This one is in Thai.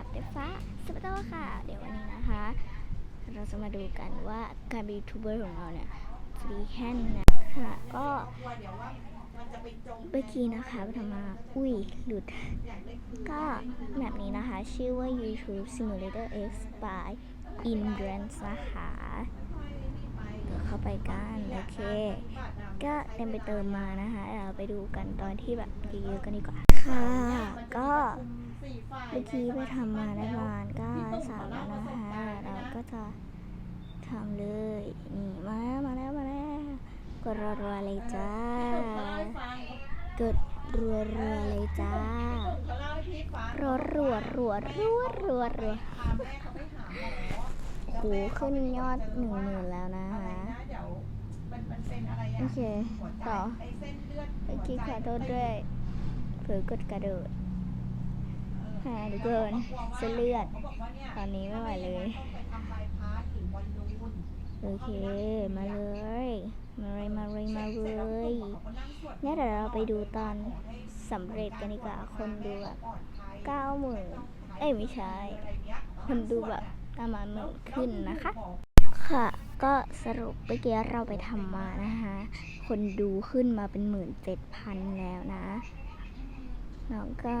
กับเดฟ้าสปาโตค่ะ เดี๋ยววันนี้นะคะ เราจะมาดูกันว่าการเป็นยูทูบเบอร์ของเราเนี่ยจะดีแค่ไหนค่ะก็เมื่อกี้นะคะไปทำมาอุ้ยหลุด ก็แบบนี้นะคะ ชื่อว่า YouTube Simulator X by Inbrance นะคะเดี๋ยวเข้าไปกัน โอเค ก็เต็มไปเติมมานะคะ เราไปดูกันตอนที่แบบเยอะๆกันดีกว่า ค่ะ ก็ เมื่อกี้ไปทำมาได้ประมาณก็สามแล้วนะคะเราก็จะทำเลย นี่มาแล้วมาแล้วมาแล้วกดรัวๆเลยจ้ากดรัวๆเลยจ้ารัวรัวรัวรัวรัวรัวโหขึ้นยอดหนึ่งหมื่นแล้วนะคะโอเคต่อเมื่อกี้ขอโทษด้วยเผลอกดกระโดด หาดูเกินเส้นเลือด ตอนนี้ไม่ไหวเลย โอเค มาเลย มาเลย มาเลย มาเลยเนี่ยเดี๋ยวเราไปดูตอนสำเร็จกันดีกว่า คนดูแบบเก้าหมื่นเอ้ยไม่ใช่ คนดูแบบประมาณหมื่นขึ้นนะคะ ค่ะ ก็สรุปเมื่อกี้เราไปทำมานะคะ คนดูขึ้นมาเป็นหมื่นเจ็ดพันแล้วนะน้องก็